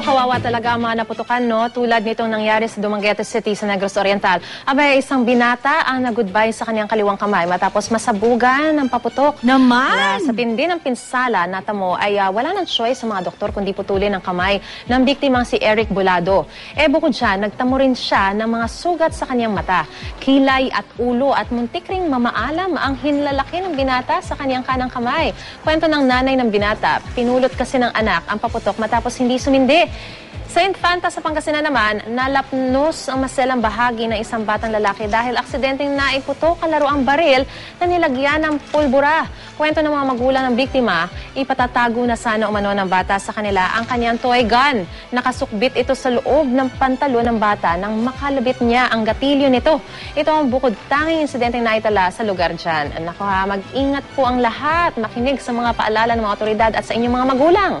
kawawa talaga ang mga naputukan, no? Tulad nitong nangyari sa Dumaguete City sa Negros Oriental. Abay, isang binata ang nag-goodbye sa kanyang kaliwang kamay matapos masabugan ng paputok. Naman! Kaya sa tindi ng pinsala, natamo ay ah, wala ng choice sa mga doktor kundi putulin ang kamay ng biktimang si Eric Bulado. Eh bukod siya, nagtamo rin siya ng mga sugat sa kanyang mata, kilay at ulo at muntik ring mamaalam ang hinlalaki ng binata sa kanyang kanang kamay. Kwento ng nanay ng binata, pinulot kasi ng anak ang paputok matapos hindi sumindi. Sa Infanta sa Pangasinan naman, nalapnos ang maselang bahagi ng isang batang lalaki dahil aksidenteng naiputok ang laruang baril na nilagyan ng pulbura. Kwento ng mga magulang ng biktima, ipatatago na sana umano ng bata sa kanila ang kanyang toy gun. Nakasukbit ito sa loob ng pantalo ng bata nang makalabit niya ang gatilyo nito. Ito ang bukod tanging insidenteng naitala sa lugar dyan. Naku ha, mag-ingat po ang lahat. Makinig sa mga paalala ng mga otoridad at sa inyong mga magulang.